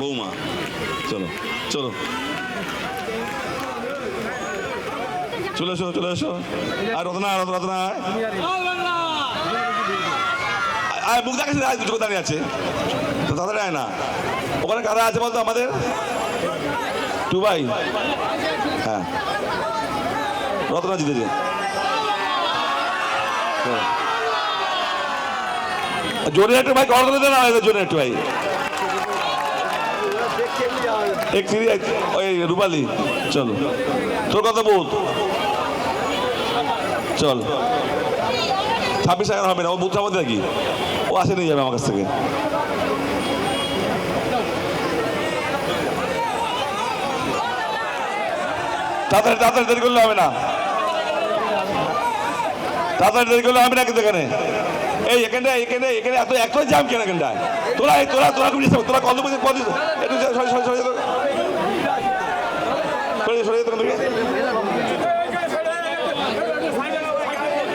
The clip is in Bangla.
বৌমা, চলো চলো। চলে এসো চলে এসো। আর রতনা রতনা। আয়। মুখ দেখাচ্ছি আয়, দুটো দাঁড়িয়ে আছে। তো তাড়াতাড়ি আয় না। ওখানে কারা আছে বলতো আমাদের? টু ভাই হ্যাঁ। রতনা জিতেছে চলো। জোরে একটু ভাই কর করে দেন জোরে একটু ভাই। এক থ্রি এক ওই রূপালি চলো। তোর কথা বল চল। ছাব্বিশ টাকা হবে না, ও বুথ আমাদের নাকি? ও আসে নিয়ে যাবে আমার কাছ থেকে। তাড়াতাড়ি তাড়াতাড়ি দেরি করলে হবে না। তাড়াতাড়ি দেরি করলে হবে না কিন্তু এখানে। এই এখানটা এখানে এখানে এত এত জাম কেন এখানটায়? তোরা তোরা তোরা তোরা কত একটু Gracias.